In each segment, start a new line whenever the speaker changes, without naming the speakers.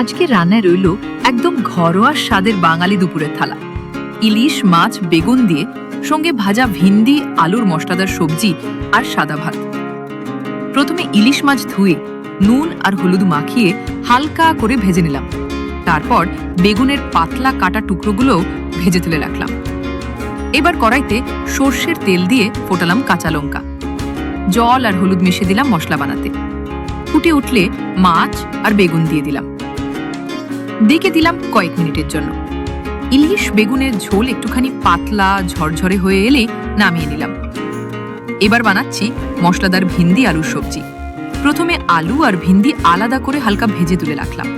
আজকে রান্নায় রইল একদম ঘরোয়া স্বাদের বাঙালি দুপুরের থালা। ইলিশ, মাছ, বেগুন দিয়ে সঙ্গে ভাজা ভিন্ডি, আলুর মশলাদার সবজি আর সাদা ভাত। প্রথমে ইলিশ মাছ ধুয়ে নুন আর হলুদ মাখিয়ে হালকা করে ভেজে নিলাম। তারপর বেগুনের পাতলা কাটা টুকরোগুলোও ভেজে তুলে রাখলাম। এবার কড়াইতে সর্ষের তেল দিয়ে ফোটালাম কাঁচা লঙ্কা। জল আর হলুদ মিশিয়ে দিলাম মশলা বানাতে। ফুটে উঠলে মাছ আর বেগুন দিয়ে দিলাম। ডেকে দিলাম কয়েক মিনিটের জন্য। ইলিশ বেগুনের ঝোল একটুখানি পাতলা, ঝরঝরে হয়ে এলে নামিয়ে নিলাম। এবার বানাচ্ছি মশলাদার ভিন্দি আলুর সবজি। প্রথমে আলু আর ভিন্দি আলাদা করে হালকা ভেজে তুলে রাখলাম।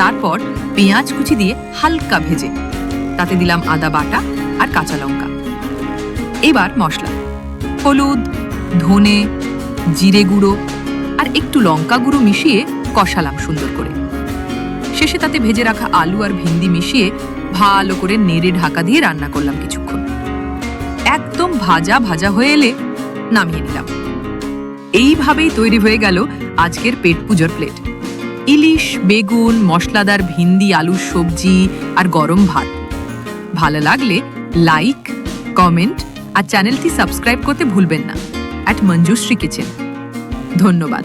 তারপর পেঁয়াজ কুচি দিয়ে হালকা ভেজে, তাতে দিলাম আদা বাটা আর কাঁচা লঙ্কা। এবার মশলা, হলুদ, ধনে, জিরে গুঁড়ো আর একটু লঙ্কা গুঁড়ো মিশিয়ে কষালাম সুন্দর করে। শেষে তাতে ভেজে রাখা আলু আর ভিন্দি মিশিয়ে ভালো করে নেড়ে ঢাকা দিয়ে রান্না করলাম কিছুক্ষণ। একদম ভাজা ভাজা হয়ে এলে নামিয়ে নিলাম। এইভাবেই তৈরি হয়ে গেল আজকের পেট পুজোর প্লেট। ইলিশ, বেগুন, মশলাদার ভিন্দি আলুর সবজি আর গরম ভাত। ভালো লাগলে লাইক, কমেন্ট আর চ্যানেলটি সাবস্ক্রাইব করতে ভুলবেন না। At Manjushree kitchen. ধন্যবাদ।